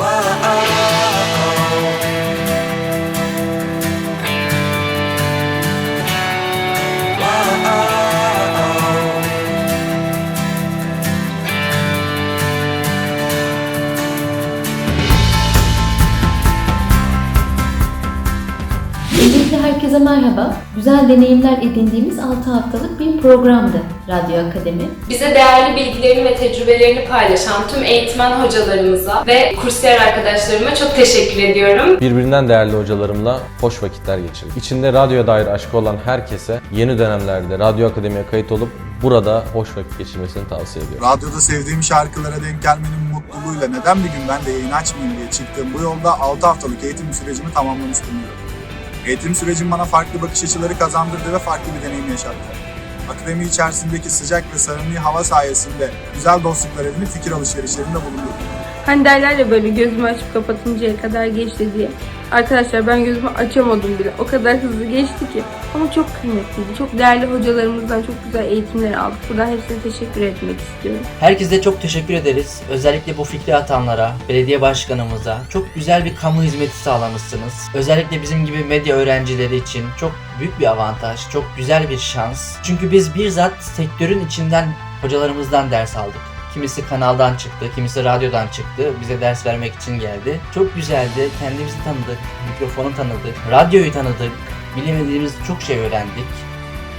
Whoa. Herkese merhaba. Güzel deneyimler edindiğimiz 6 haftalık bir programdı Radyo Akademi. Bize değerli bilgilerini ve tecrübelerini paylaşan tüm eğitmen hocalarımıza ve kursiyer arkadaşlarıma çok teşekkür ediyorum. Birbirinden değerli hocalarımla hoş vakitler geçirdik. İçinde radyoya dair aşkı olan herkese yeni dönemlerde Radyo Akademi'ye kayıt olup burada hoş vakit geçirmesini tavsiye ediyorum. Radyoda sevdiğim şarkılara denk gelmenin mutluluğuyla neden bir gün ben de yayın açmayayım diye çıktığım bu yolda 6 haftalık eğitim sürecimi tamamlamış bulunuyorum. Eğitim sürecim bana farklı bakış açıları kazandırdı ve farklı bir deneyim yaşattı. Akademi içerisindeki sıcak ve samimi hava sayesinde güzel dostluklar edinip fikir alışverişlerinde bulundum. Hani derler ya böyle gözümü açıp kapatıncaya kadar geçti diye. Arkadaşlar ben gözümü açamadım bile. O kadar hızlı geçti ki. Ama çok kıymetliydi. Çok değerli hocalarımızdan çok güzel eğitimler aldık. Buradan hepsine teşekkür etmek istiyorum. Herkese çok teşekkür ederiz. Özellikle bu fikri atanlara, belediye başkanımıza çok güzel bir kamu hizmeti sağlamışsınız. Özellikle bizim gibi medya öğrencileri için çok büyük bir avantaj, çok güzel bir şans. Çünkü biz bizzat sektörün içinden hocalarımızdan ders aldık. Kimisi kanaldan çıktı, kimisi radyodan çıktı. Bize ders vermek için geldi. Çok güzeldi. Kendimizi tanıdık, mikrofonu tanıdık, radyoyu tanıdık. Bilemediğimiz çok şey öğrendik.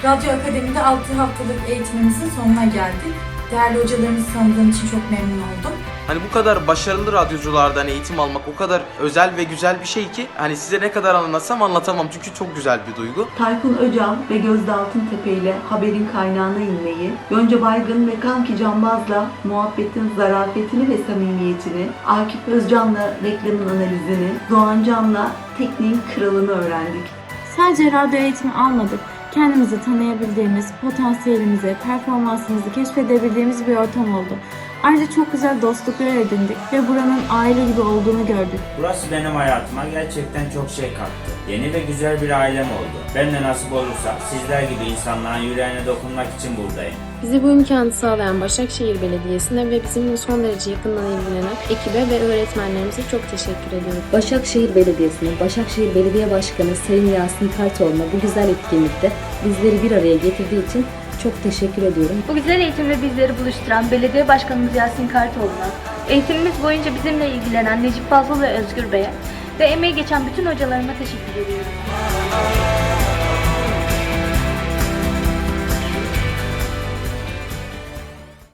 Radyo Akademi'de 6 haftalık eğitimimizin sonuna geldik. Değerli hocalarımızı tanıdığım için çok memnun oldum. Hani bu kadar başarılı radyoculardan eğitim almak o kadar özel ve güzel bir şey ki hani size ne kadar anlatsam anlatamam çünkü çok güzel bir duygu. Tayfun Öcal ve Gözde Altıntepe ile haberin kaynağına inmeyi, Gonca Baygın ve Kanki Canbaz'la muhabbetin zarafetini ve samimiyetini, Akif Özcan'la reklamın analizini, Doğan Can'la tekniğin kralını öğrendik. Sadece radyo eğitimi almadık. Kendimizi tanıyabildiğimiz, potansiyelimizi, performansımızı keşfedebildiğimiz bir ortam oldu. Ayrıca çok güzel dostluklar edindik ve buranın aile gibi olduğunu gördük. Burası benim hayatıma gerçekten çok şey kattı. Yeni ve güzel bir ailem oldu. Ben de nasip olursa sizler gibi insanların yüreğine dokunmak için buradayım. Bize bu imkanı sağlayan Başakşehir Belediyesi'ne ve bizimle son derece yakından ilgilenen ekibe ve öğretmenlerimize çok teşekkür ediyorum. Başakşehir Belediyesi'ne, Başakşehir Belediye Başkanı Sayın Yasin Kartoğlu'na bu güzel etkinlikte bizleri bir araya getirdiği için çok teşekkür ediyorum. Bu güzel eğitimle bizleri buluşturan Belediye Başkanımız Yasin Kartoğlu'na, eğitimimiz boyunca bizimle ilgilenen Necip Fazıl ve Özgür Bey'e ve emeği geçen bütün hocalarıma teşekkür ediyorum.